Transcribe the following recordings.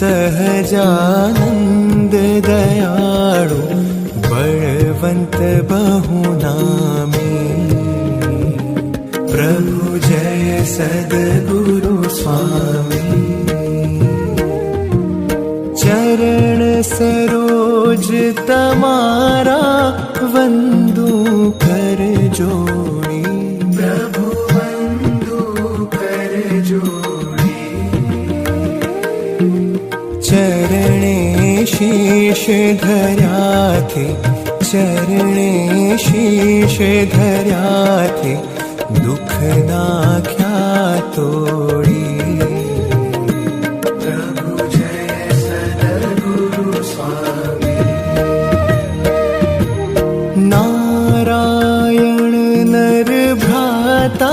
सहजानन्द दयाळु बळवन्त बहुनामी। प्रभु जय सद्गुरु स्वामी। चरण सरोज तमारा वन्दु कर जोड़ी चरणे शीश धर्याथे चरणे शीश तोडी। स्वामी। नारायण नर भ्राता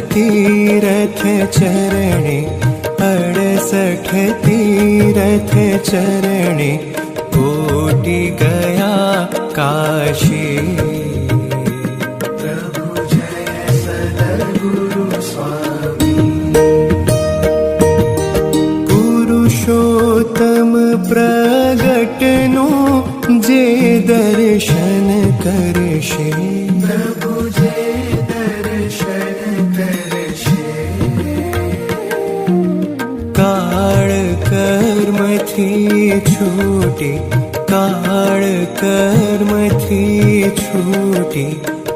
तीरथ चरणे अड़सठ तीरथ चरणे कोटि गया काशी। प्रभु जय सद्गुरु स्वामी। पुरुषोत्तम प्रगटनु जे दर्शन करशे कर्मथी छूटी काळ कर्मथी छूटी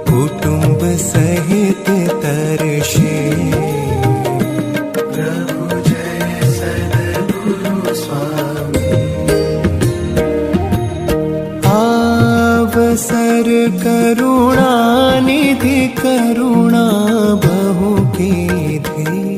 कुटुंब सहित तरशे। प्रभु जय सद्गुरु स्वामी। आवसर करुणा निधि करुणा बहु कीधी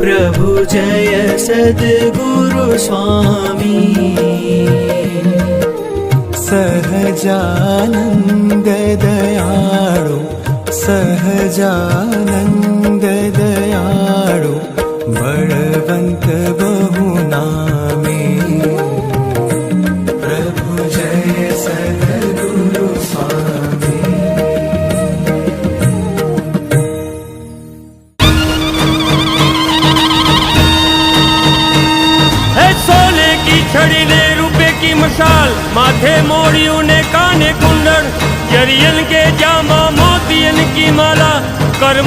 प्रभु जय सद्गुरु स्वामी। सहजानन्द दयाळु सहजानन्द की मशाल माथे मोड़ियों ने काने कुंडल जरियन के जामा मोतियन की माला कर्मा